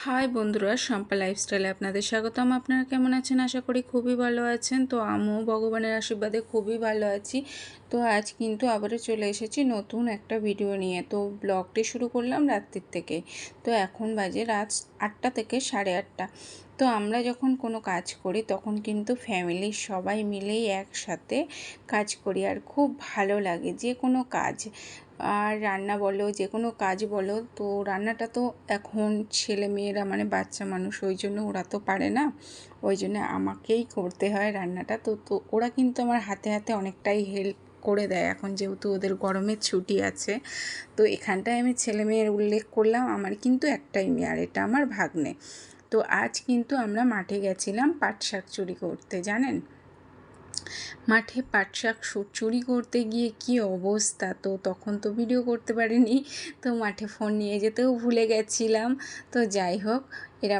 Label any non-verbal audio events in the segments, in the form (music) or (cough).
High বন্ধুরা, শম্পা লাইফস্টাইলে আপনাদের স্বাগতম। আপনারা কেমন আছেন? আশা করি খুবই ভালো আছেন। তো আমিও ভগবানের আশীর্বাদে খুবই ভালো আছি। তো আজ কিন্তু আবারও চলে এসেছি নতুন একটা ভিডিও নিয়ে। তো ব্লগটি শুরু করলাম রাত্রির থেকে। তো এখন বাজে রাত আটটা থেকে সাড়ে আটটা। তো আমরা যখন কোনো কাজ করি, তখন কিন্তু ফ্যামিলির সবাই মিলেই একসাথে কাজ করি। আর খুব ভালো লাগে যে কোনো কাজ। আর রান্না বলো, যে কোনো কাজ বলো, তো রান্নাটা তো এখন ছেলে মেয়েরা মানে বাচ্চা মানুষ, ওই জন্য ওরা তো পারে না। ওই জন্য আমাকেই করতে হয় রান্নাটা। তো তো ওরা কিন্তু আমার হাতে হাতে অনেকটাই হেল্প করে দেয়। এখন যেহেতু ওদের গরমের ছুটি আছে, তো এখানটায় আমি ছেলে মেয়ের উল্লেখ করলাম। আমার কিন্তু একটাই মেয়ে, আর এটা আমার ভাগ্নে। তো আজ কিন্তু আমরা মাঠে গেছিলাম পাট শাক চুরি করতে, জানেন? মাঠে পাট শাক চুরি করতে গিয়ে কি অবস্থা? তো তখন তো ভিডিও করতে পারিনি, তো মাঠে ফোন নিয়ে যেতেও ভুলে গেছিলাম। তো যাই হোক, এরা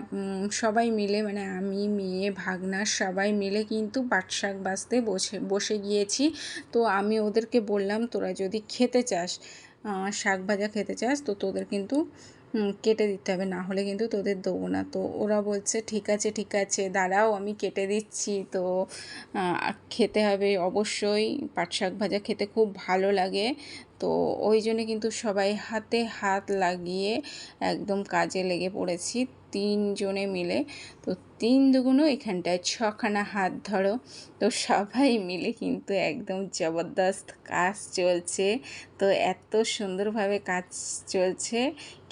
সবাই মিলে মানে আমি, মেয়ে, ভাগনা, সবাই মিলে কিন্তু পাট শাক বাঁচতে বসে বসে গিয়েছি। তো আমি ওদেরকে বললাম, তোরা যদি খেতে চাস শাক ভাজা খেতে চাস, তো তোদের কিন্তু কেটে দিতে হবে। না হলে কিন্তু তোদের দেবো না। তো ওরা বলছে, ঠিক আছে ঠিক আছে, দাঁড়াও, আমি কেটে দিচ্ছি। তো খেতে হবে অবশ্যই। পাট শাক ভাজা খেতে খুব ভালো লাগে। তো ওই জন্যে কিন্তু সবাই হাতে হাত লাগিয়ে একদম কাজে লেগে পড়েছি তিনজনে মিলে। তো তিন দুগুণও এখানটায় ছখানা হাত ধরো। তো সবাই মিলে কিন্তু একদম জবরদস্ত কাজ চলছে। তো এত সুন্দরভাবে কাজ চলছে,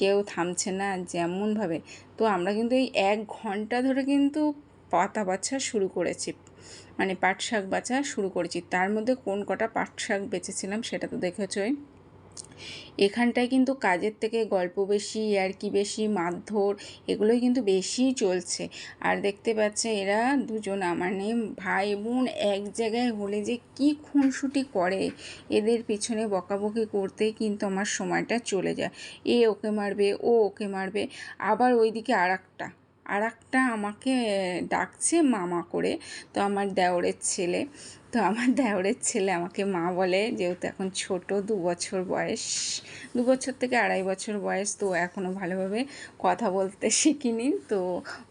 কেউ থামছে না যেমনভাবে। তো আমরা কিন্তু এই এক ঘণ্টা ধরে কিন্তু পাতা বাছা শুরু করেছি। মানে পাট শাক বাছা শুরু করেছি। তার মধ্যে কোন কটা পাট শাক বেঁচেছিলাম সেটা তো দেখেছই এখানটায় কিন্তু কাজের থেকে গল্প বেশি, আর কি বেশি, মারধর, এগুলোই কিন্তু বেশিই চলছে। আর দেখতে পাচ্ছে এরা দুজন মানে ভাই, বোন, এক জায়গায় হলে যে কি খুনসুটি করে। এদের পিছনে বকাবকি করতে কিন্তু আমার সময়টা চলে যায়। এ ওকে মারবে, ও ওকে মারবে। আবার ওইদিকে আর একটা আর একটা আমাকে ডাকছে মামা করে। তো আমার দেওরের ছেলে, তো আমার দেওরের ছেলে আমাকে মা বলে যেহেতু এখন ছোট, দু বছর বয়স, দু বছর থেকে আড়াই বছর বয়স, তো এখনও ভালোভাবে কথা বলতে (laughs) শিখিনি, তো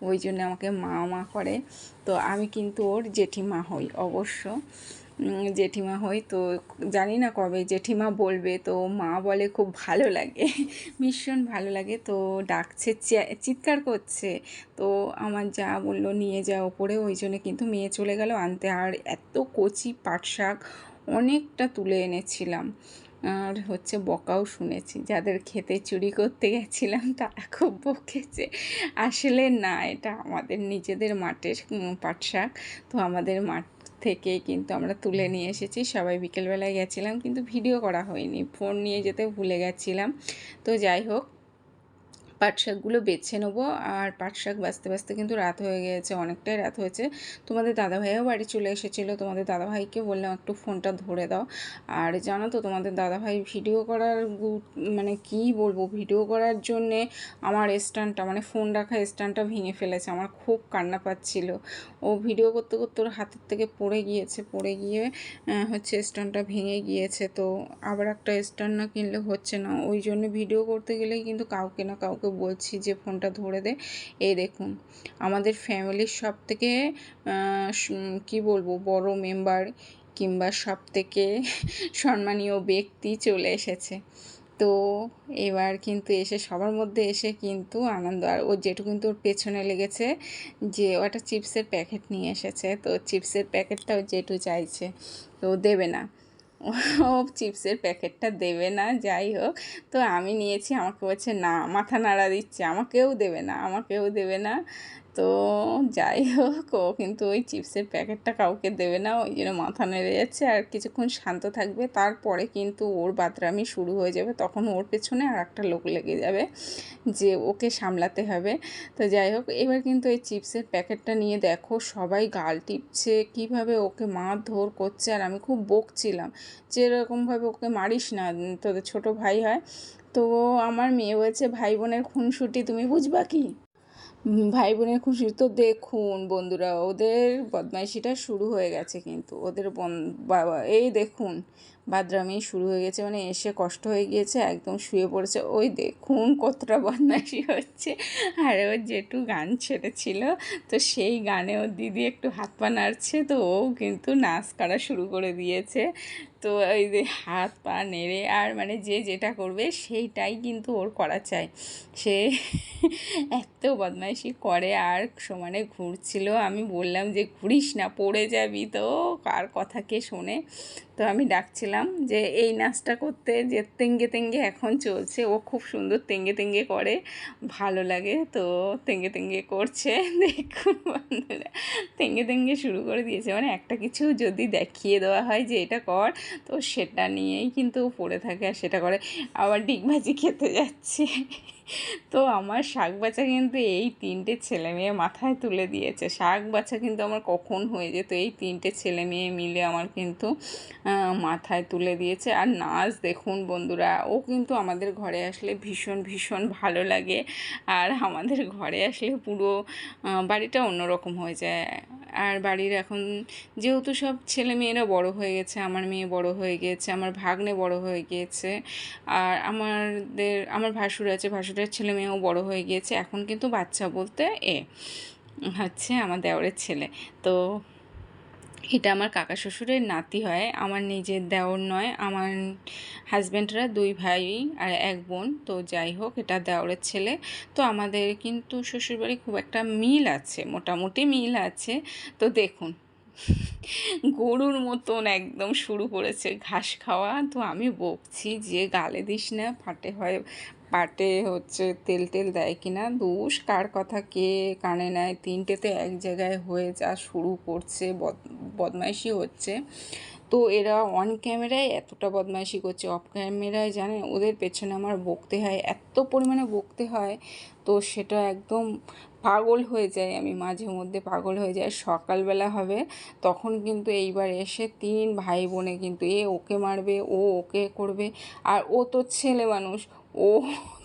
ওই জন্য আমাকে মা মা করে। তো আমি কিন্তু ওর জেঠিমা হই অবশ্য। জেঠিমা হই, তো জানি না কবে জেঠিমা বলবে, তো মা বলে খুব ভালো লাগে, (laughs) ভীষণ ভালো লাগে, তো ডাকছে চিৎকার করছে, তো আমার যা বলল নিয়ে যা ওপরে, ওই জন্য কিন্তু মেয়ে চলে গেল আনতে, আর এত কচি পাট শাক অনেকটা তুলে এনেছিলাম, আর হচ্ছে বকাও শুনেছি, যাদের খেতে চুরি করতে গেছিলাম তারা খুব বকেছে, আসলে না, এটা আমাদের নিজেদের মাঠের পাট শাক, তো আমাদের মাঠ থেকে কিন্তু আমরা তুলে নিয়ে এসেছি। সবাই বিকেলবেলায় গেছিলাম কিন্তু ভিডিও করা হয়নি। ফোন নিয়ে যেতে ভুলে গেছিলাম। তো যাই হোক পাট শাকগুলো বেছে নেব। আর পাট শাক বাঁচতে বাঁচতে কিন্তু রাত হয়ে গিয়েছে অনেকটাই রাত হয়েছে। তোমাদের দাদাভাইও বাড়ি চলে এসেছিল। তোমাদের দাদাভাইকে বললাম, একটু ফোনটা ধরে দাও। আর জানো তো, তোমাদের দাদাভাই ভিডিও করার মানে কি বলব, ভিডিও করার জন্যে আমার স্ট্যান্ডটা মানে ফোন রাখা স্ট্যান্ডটা ভেঙে ফেলেছে। আমার খুব কান্না পাচ্ছিল। ও ভিডিও করতে করতে ওর হাতের থেকে পড়ে গিয়েছে, পড়ে গিয়ে হচ্ছে স্ট্যান্ডটা ভেঙে গিয়েছে। তো আবার একটা স্ট্যান্ড না কিনলে হচ্ছে না। ওই জন্য ভিডিও করতে গেলেই কিন্তু কাউকে না কাউকে ওকে বলছি যে ফোনটা ধরে দে। এই দেখুন, আমাদের ফ্যামিলির সব থেকে কী বলব, বড় মেম্বার কিংবা সব থেকে সম্মানীয় ব্যক্তি চলে এসেছে। তো এবার কিন্তু এসে, সবার মধ্যে এসে কিন্তু আনন্দ, আর ও যেটু কিন্তু ওর পেছনে লেগেছে যে ও একটা চিপসের প্যাকেট নিয়ে এসেছে। তো চিপসের প্যাকেটটাও যেটু চাইছে, তো দেবে না। ও চিপসের প্যাকেটটা দেবে না, যাই হোক। তো আমি নিয়েছি, আমাকে বলছে, না, মাথা নাড়া দিচ্ছে, আমাকেও দেবে না, আমাকেও দেবে না। তো যাই হোক, ও কিন্তু ওই চিপসের প্যাকেটটা কাউকে দেবে না, ওই জন্য মাথা নেড়ে যাচ্ছে। আর কিছুক্ষণ শান্ত থাকবে, তারপরে কিন্তু ওর বাতরামি শুরু হয়ে যাবে। তখন ওর পেছনে আর একটা লোক লেগে যাবে যে ওকে সামলাতে হবে। তো যাই হোক, এবার কিন্তু এই চিপসের প্যাকেটটা নিয়ে দেখো, সবাই গাল টিপছে, কীভাবে ওকে ধর করছে। আর আমি খুব বকছিলাম যে এরকমভাবে ওকে মারিস না, তোদের ছোট ভাই হয়। তো আমার মেয়ে হয়েছে ভাই বোনের খুনসুটি তুমি বুঝবা কি? ভাই বোনের খুশি। তো দেখুন বন্ধুরা, ওদের বদমাইশিটা শুরু হয়ে গেছে কিন্তু। ওদের বাবা, এই দেখুন বাদরামি শুরু হয়ে গেছে মানে এসে কষ্ট হয়ে গিয়েছে, একদম শুয়ে পড়েছে। ওই দেখুন কতটা বদমাইশি হচ্ছে। আর ওর যেটু গান ছেড়েছিল, তো সেই গানে ওর দিদি একটু হাত পা নাড়ছে, তো ও কিন্তু নাচ করা শুরু করে দিয়েছে। তো এই যে হাত পা নেড়ে আর মানে যে যেটা করবে সেইটাই কিন্তু ওর করা চাই। সে এত বদমাইশি করে আর সমানে ঘুরছিল। আমি বললাম যে, ঘুরিস না, পড়ে যাবি তো, কার কথা কে শোনে? তো আমি ডাকছিলাম যে এই নাচটা করতে যে তেঙ্গে তেঙ্গে এখন চলছে, ও খুব সুন্দর তেঙ্গে তেঙ্গে করে, ভালো লাগে তো তেঙ্গে তেঙ্গে করছে, (laughs) দেখুন বন্ধুরা, তেঙ্গে তেঙ্গে শুরু করে দিয়েছে। মানে একটা কিছু যদি দেখিয়ে দেওয়া হয় যে এটা কর, তো সেটা নিয়েই কিন্তু পড়ে থাকে আর সেটা করে। আবার ডিগবাজি খেতে যাচ্ছে। (laughs) তো আমার শাক বাছা কিন্তু এই তিনটে ছেলে মেয়ে মাথায় তুলে দিয়েছে। শাক বাছা কিন্তু আমার কখন হয়ে যেত, এই তিনটে ছেলে মেয়ে মিলে আমার কিন্তু মাথায় তুলে দিয়েছে। আর নাচ দেখুন বন্ধুরা, ও কিন্তু আমাদের ঘরে আসলে ভীষণ ভীষণ ভালো লাগে। আর আমাদের ঘরে আসলে পুরো বাড়িটা অন্যরকম হয়ে যায়। আর বাড়ির এখন যেহেতু সব ছেলে মেয়েরা বড় হয়ে গেছে, আমার মেয়ে বড় হয়ে গিয়েছে আমার ভাগ্নে বড় হয়ে গিয়েছে আর আমাদের, আমার ভাসুর আছে, ভাসুরের ছেলে মেয়েও বড় হয়ে গিয়েছে, এখন কিন্তু বাচ্চা বলতে এ, হচ্ছে আমার দেওরের ছেলে। তো এটা আমার কাকা শ্বশুরের নাতি হয়, আমার নিজের দেওর নয়, আমার হাজব্যান্ডরা দুই ভাই আর এক বোন, তো যাই হোক এটা দেওরের ছেলে। তো আমাদের কিন্তু শ্বশুরবাড়ি খুব একটা মিল আছে, মোটামুটি মিল আছে। তো দেখুন, গরুর মতন একদম শুরু করেছে ঘাস খাওয়া। তো আমি বকছি যে গালে দিস না, ফাটে হয় পাটে হচ্ছে তেল টেল দেয় কিনা? দোষ? কার কথা কে কানে নেয়? তিনটেতে এক জায়গায় হয়ে যা শুরু করছে, বদ- বদমাইশি হচ্ছে। তো এরা অন ক্যামেরায় এতটা বদমাইশি করছে অফ ক্যামেরায় জানে? ওদের পেছনে আমার বকতে হয়, এত পরিমাণে বকতে হয়, তো সেটা একদম পাগল হয়ে যায়। আমি মাঝে মধ্যে পাগল হয়ে যাই, সকালবেলা হবে, তখন কিন্তু এইবার এসে তিন ভাই বোনে কিন্তু, এ ওকে মারবে, ও ওকে করবে, আর ও তো ছেলে মানুষ ও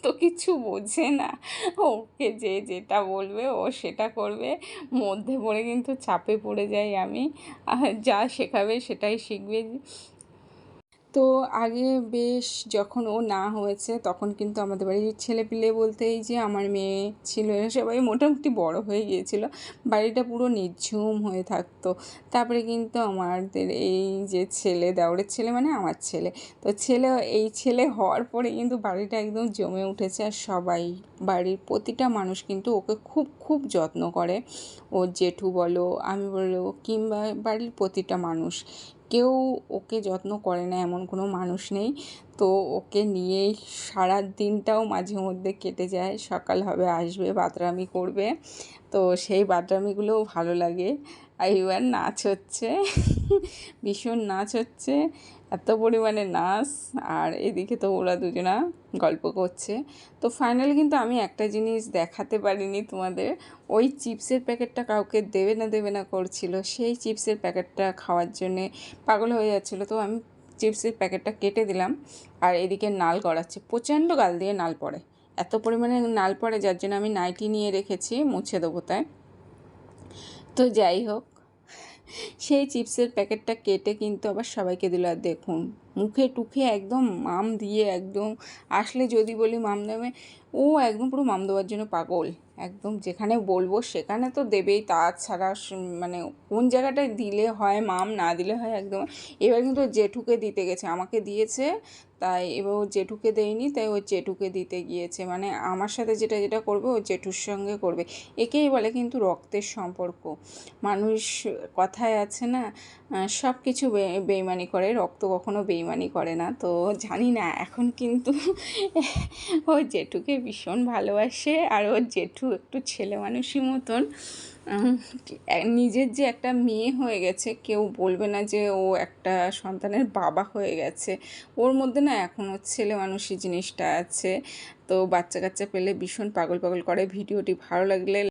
তো কিছু বোঝে না। ওকে যে যেটা বলবে, ও সেটা করবে। মধ্যে পড়ে কিন্তু চাপে পড়ে যাই আমি। আর যা শেখাবে সেটাই শিখবে। তো আগে বেশ যখন ও না হয়েছে তখন কিন্তু আমাদের বাড়ির ছেলেপিলে বলতে এই যে আমার মেয়ে ছিল সবাই মোটামুটি বড় হয়ে গিয়েছিল। বাড়িটা পুরো নিঝুম হয়ে থাকতো। তারপরে কিন্তু আমাদের এই যে ছেলে, দেওরের ছেলে মানে আমার ছেলে। তো ছেলে, এই ছেলে হওয়ার পরে কিন্তু বাড়িটা একদম জমে উঠেছে আর সবাই, বাড়ির প্রতিটা মানুষ কিন্তু ওকে খুব খুব যত্ন করে। ওর জেঠু বলো, আমি বলো, কিংবা বাড়ির প্রতিটা মানুষ। কেউ ওকে যত্ন করে না, এমন কোনো মানুষ নেই। তো ওকে নিয়ে সারা দিনটাও মাঝে মধ্যে কেটে যায়, সকাল হবে, আসবে বাতরামি করবে। তো সেই বাদরামিগুলোও ভালো লাগে। আর নাচ হচ্ছে। ভীষণ নাচ হচ্ছে। এত পরিমাণে নাচ। আর এদিকে তো ওরা দুজনা গল্প করছে। তো ফাইনালি কিন্তু আমি একটা জিনিস দেখাতে পারিনি তোমাদের। ওই চিপসের প্যাকেটটা কাউকে দেবে না দেবে না করছিল। সেই চিপসের প্যাকেটটা খাওয়ার জন্যে পাগল হয়ে যাচ্ছিল। তো আমি চিপসের প্যাকেটটা কেটে দিলাম। আর এদিকে নাল গড়াচ্ছে। প্রচণ্ড গাল দিয়ে নাল পড়ে। এত পরিমাণে নাল পড়ে যার জন্য আমি নাইটি নিয়ে রেখেছি, মুছে দেবো তাই। তো যাই হোক সেই চিপসের প্যাকেটটা কেটে কিন্তু আবার সবাইকে দিল। আর দেখুন, মুখে টুখে একদম মাম দিয়ে একদম আসলে যদি বলি মাম দেবে ও একদম পুরো মাম দেওয়ার জন্য পাগল। একদম যেখানে বলব সেখানে তো দেবেই, তাছাড়া মানে কোন জায়গাটায় দিলে হয়, মাম না দিলে হয় একদম। এবার কিন্তু জেঠুকে দিতে গেছে, আমাকে দিয়েছে তাই এবার ও জেঠুকে দেয়নি, তাই ও জেঠুকে দিতে গিয়েছে। মানে আমার সাথে যেটা যেটা করবে, ও জেঠুর সঙ্গে করবে। একেই বলে কিন্তু রক্তের সম্পর্ক। মানুষ কথায় আছে না সব কিছু বেইমানি করে। রক্ত কখনো বেইমানি করে না। তো জানি না, এখন কিন্তু ও জেঠুকে ভীষণ ভালোবাসে। আর ওর জেঠু একটু ছেলে মানুষই মতন। নিজের যে একটা মেয়ে হয়ে গেছে, কেউ বলবে না যে ও একটা সন্তানের বাবা হয়ে গেছে। ওর মধ্যে না এখনও ছেলে মানুষই জিনিসটা আছে। তো বাচ্চা কাচ্চা পেলে ভীষণ পাগল পাগল করে। ভিডিওটি ভালো লাগলে